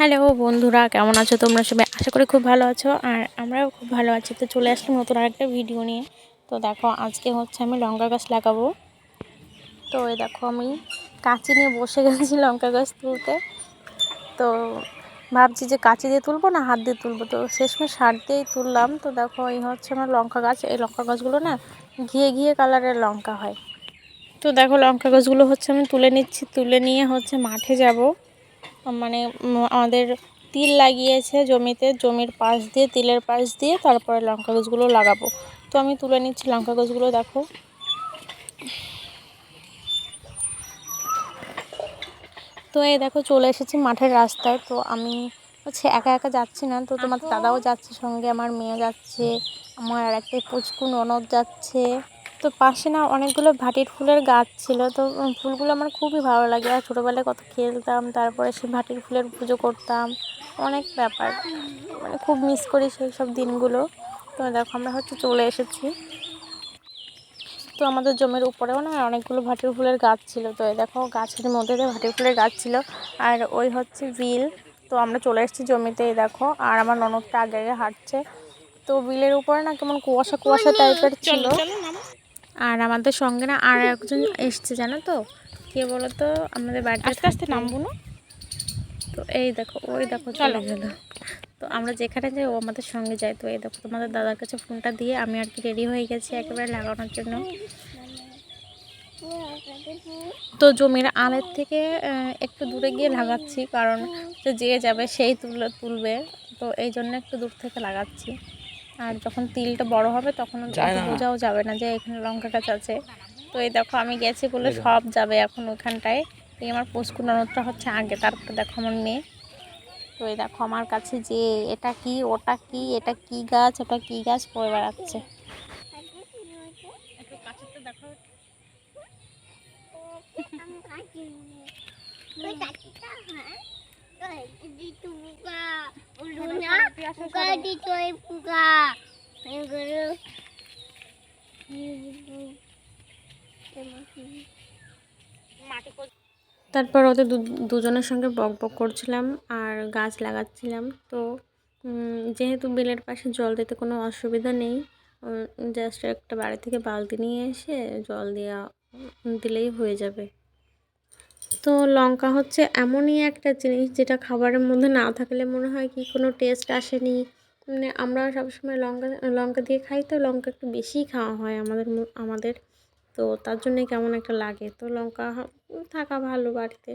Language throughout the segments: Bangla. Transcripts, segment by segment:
হ্যালো বন্ধুরা, কেমন আছো তোমরা সবাই? আশা করি খুব ভালো আছো আর আমরাও খুব ভালো আছি। তো চলে আসলাম নতুন আরেকটা ভিডিও নিয়ে। তো দেখো, আজকে হচ্ছে আমি লঙ্কা গাছ লাগাবো। তো এই দেখো, আমি কাঁচি নিয়ে বসে গেছি লঙ্কা গাছ তুলতে। তো ভাবছি যে কাঁচি দিয়ে তুলবো না হাত দিয়ে তুলবো? তো শেষমেশ হাত দিয়েই তুললাম। তো দেখো, এই হচ্ছে আমার লঙ্কা গাছ। এই লঙ্কা গাছগুলো না ঘিয়ে ঘিয়ে কালারের লঙ্কা হয়। তো দেখো, লঙ্কা গাছগুলো হচ্ছে আমি তুলে নিচ্ছি। তুলে নিয়ে হচ্ছে মাঠে যাব। মানে আমাদের তিল লাগিয়েছে জমিতে জমির পাশ দিয়ে তিলের পাশ দিয়ে তারপরে লঙ্কা গাছগুলো লাগাবো। তো আমি তুলে নিচ্ছি লঙ্কা গাছগুলো দেখো। তো এই দেখো চলে এসেছি মাঠের রাস্তায়। তো আমি হচ্ছে একা একা যাচ্ছি না। তো তোমার দাদাও যাচ্ছে সঙ্গে আমার মেয়ে যাচ্ছে আমার আর একটা পুচকু ননদ যাচ্ছে। তো পাশে না অনেকগুলো ভাটির ফুলের গাছ ছিল, তো ফুলগুলো আমার খুবই ভালো লাগে। আর ছোটোবেলায় কত খেলতাম, তারপরে সেই ভাটির ফুলের পুজো করতাম, অনেক ব্যাপার। মানে খুব মিস করি সেই সব দিনগুলো। তো দেখো আমরা হচ্ছে চলে এসেছি। তো আমাদের জমির উপরেও না অনেকগুলো ভাটির ফুলের গাছ ছিল। তো এই দেখো গাছের মধ্যে ভাটির ফুলের গাছ ছিল, আর ওই হচ্ছে বিল। তো আমরা চলে এসেছি জমিতে, এই দেখো। আর আমার ননদটা আগে আগে হাঁটছে। তো বিলের উপরে না কেমন কুয়াশা কুয়াশা টাইপের ছিল। আর আমাদের সঙ্গে না আর একজন এসছে জানো তো? কে বলো তো আমাদের বাড়িতে আস্তে আস্তে নামবো না? তো এই দেখো ওই দেখো চলে গেল। তো আমরা যেখানে যাই ও আমাদের সঙ্গে যাই তো এই দেখো তোমাদের দাদার কাছে ফোনটা দিয়ে আমি আর কি রেডি হয়ে গেছি একেবারে লাগানোর জন্য। তো জমির আলের থেকে একটু দূরে গিয়ে লাগাচ্ছি কারণ যে যে যাবে সেই তুলে তুলবে। তো এই জন্য একটু দূর থেকে লাগাচ্ছি। আর যখন তিলটা বড় হবে তখন বোঝাও যাবে না যে এখানে লঙ্কা গাছ আছে। তো এই দেখো আমি গেছি বলে সব যাবে এখন ওখানটায় এই আমার পুষ্কু ননদটা হচ্ছে আগে তারপরে দেখো আমার মেয়ে। তো এই দেখো আমার কাছে যে এটা কি ওটা কি এটা কি গাছ ওটা কি গাছ পড়ে বেড়াচ্ছে। তারপর ওদের দুজনের সঙ্গে বক বক করছিলাম আর গাছ লাগাচ্ছিলাম। তো যেহেতু বিলের পাশে জল দিতে কোনো অসুবিধা নেই জাস্ট একটা বাড়ি থেকে বালতি নিয়ে এসে জল দেওয়া দিলেই হয়ে যাবে। তো লঙ্কা হচ্ছে এমনই একটা জিনিস যেটা খাবারের মধ্যে না থাকলে মনে হয় কি কোনো টেস্ট আসেনি। মানে আমরা সবসময় লঙ্কা লঙ্কা দিয়ে খাই তো লঙ্কা একটু বেশিই খাওয়া হয় আমাদের আমাদের। তো তার জন্যই কেমন একটা লাগে। তো লঙ্কা থাকা ভালো বাড়িতে।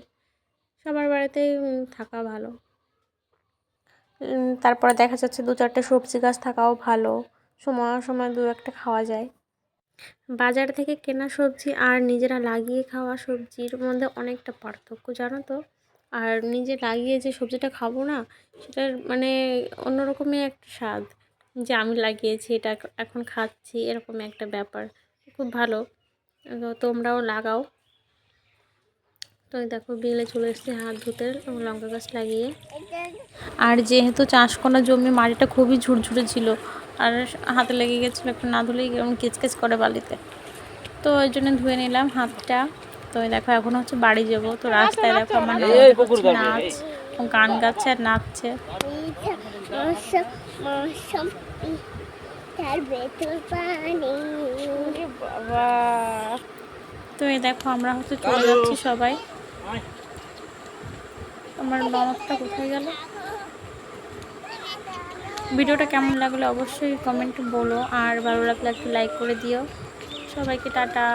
সবার বাড়িতেই থাকা ভালো। তারপরে দেখা যাচ্ছে দু চারটে সবজি গাছ থাকাও ভালো। সময় সময় দু একটা খাওয়া যায়। বাজার থেকে কেনা সবজি আর নিজেরা লাগিয়ে খাওয়া সবজির মধ্যে অনেকটা পার্থক্য, জানো তো? আর নিজে লাগিয়ে যে সবজিটা খাব না, সেটার মানে অন্যরকমই একটা স্বাদ। যে আমি লাগিয়েছি, এটা এখন খাচ্ছি, এরকম একটা ব্যাপার। খুব ভালো। তোমরাও লাগাও। তো দেখো, বিলে চলে এসেছি হাত ধুতে, লঙ্কা গাছ লাগিয়ে। আর যেহেতু চাষ করা জমি, মাটিটা খুবই ঝুরঝুরে ছিল। আর হাতে লেগে গেছিল একটু না ধুলেই কেমন কিচকিচ করে বালিতে। তো ওই জন্য ধুয়ে নিলাম হাতটা। তো এই দেখো এখন হচ্ছে বাড়ি যাব। তো রাস্তায় দেখো আমার নাচ। গান গাচ্ছে আর নাচছে তো এই দেখো আমরা হচ্ছে চলে যাচ্ছি সবাই। আমার ননদটা কোথায় গেল? ভিডিওটা কেমন লাগল অবশ্যই কমেন্ট বলো আর ভালো লাগলে একটু লাইক করে দিও। সবাইকে টাটা।